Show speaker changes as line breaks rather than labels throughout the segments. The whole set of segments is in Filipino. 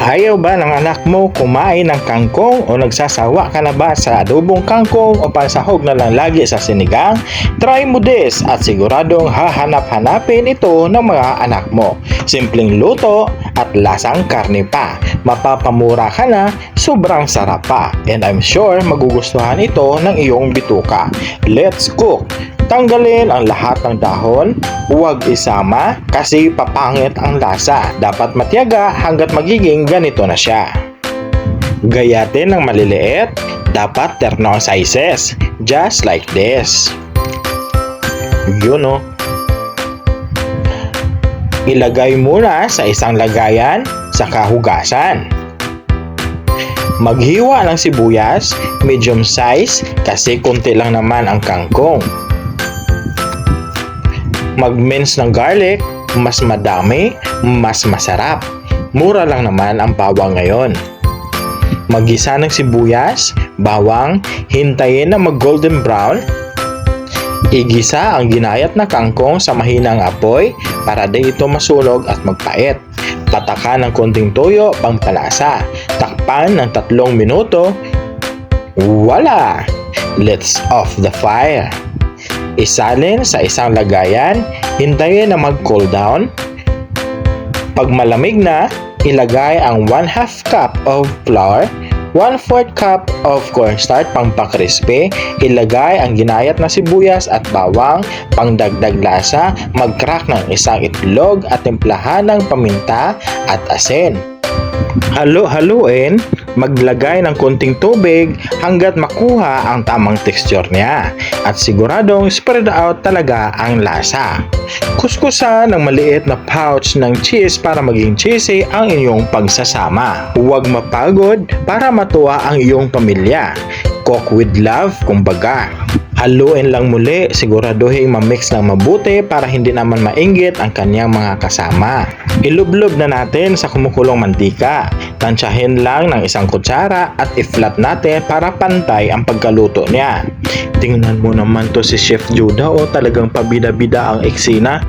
Ayaw ba ng anak mo kumain ng kangkong o nagsasawa ka na ba sa adobong kangkong o pansahog na lang lagi sa sinigang? Try mo this at siguradong hahanap-hanapin ito ng mga anak mo. Simpleng luto at lasang karne pa. Mapapamura ka na, sobrang sarap pa. And I'm sure magugustuhan ito ng iyong bituka. Let's cook! Tanggalin ang lahat ng dahon, huwag isama kasi papangit ang lasa. Dapat matyaga hanggat magiging ganito na siya. Gayatin ng maliliit, dapat ternong sizes, just like this. Yun o. Ilagay muna sa isang lagayan sa kahugasan. Maghiwa ng sibuyas, medium size kasi konti lang naman ang kangkong mag-mince ng garlic, mas madami, mas masarap. Mura lang naman ang bawang ngayon. Magisa ng sibuyas, bawang, hintayin na mag golden brown. Igisa ang ginayat na kangkong sa mahinang apoy para di ito masunog at magpait. Patakan ng konting toyo pampalasa. Takpan ng tatlong minuto. Wala! Let's off the fire. Isalin sa isang lagayan, hintayin na mag-cool down. Pag malamig na, ilagay ang 1 half cup of flour, 1 4 cup of cornstarch pang pakrispe, ilagay ang ginayat na sibuyas at bawang, pangdagdag lasa, mag-crack ng isang itlog at timplahan ng paminta at asin. Halo-haluin, maglagay ng konting tubig hanggat makuha ang tamang texture niya at siguradong spread out talaga ang lasa. Kuskusan ng maliit na pouch ng cheese para maging cheesy ang inyong pagsasama. Huwag mapagod para matuwa ang iyong pamilya. Cook with love, kumbaga. Haluin lang muli, siguraduhin ma-mix ng mabuti para hindi naman mainggit ang kanyang mga kasama. Ilublob na natin sa kumukulong mantika. Tansyahin lang ng isang kutsara at i-flat natin para pantay ang pagkaluto niya. Tingnan mo naman to si Chef Judah o talagang pabida-bida ang eksena.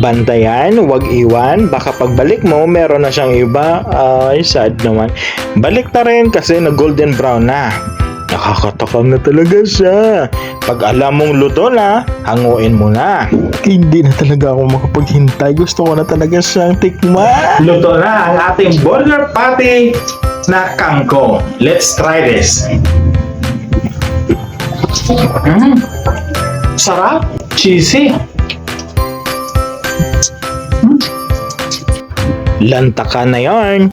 Bantayan, wag iwan, baka pagbalik mo meron na siyang iba. Ay, sad naman. Balik na rin kasi na golden brown na. Nakakatakam na talaga siya. Pag alam mong luto na, hanguin mo na. Hindi na talaga ako makapaghintay. Gusto ko na talaga siyang tikman. Luto na ang ating burger patty na kangkong. Let's try this. Mm. Sarap. Cheesy. Mm. Lantakan na yarn.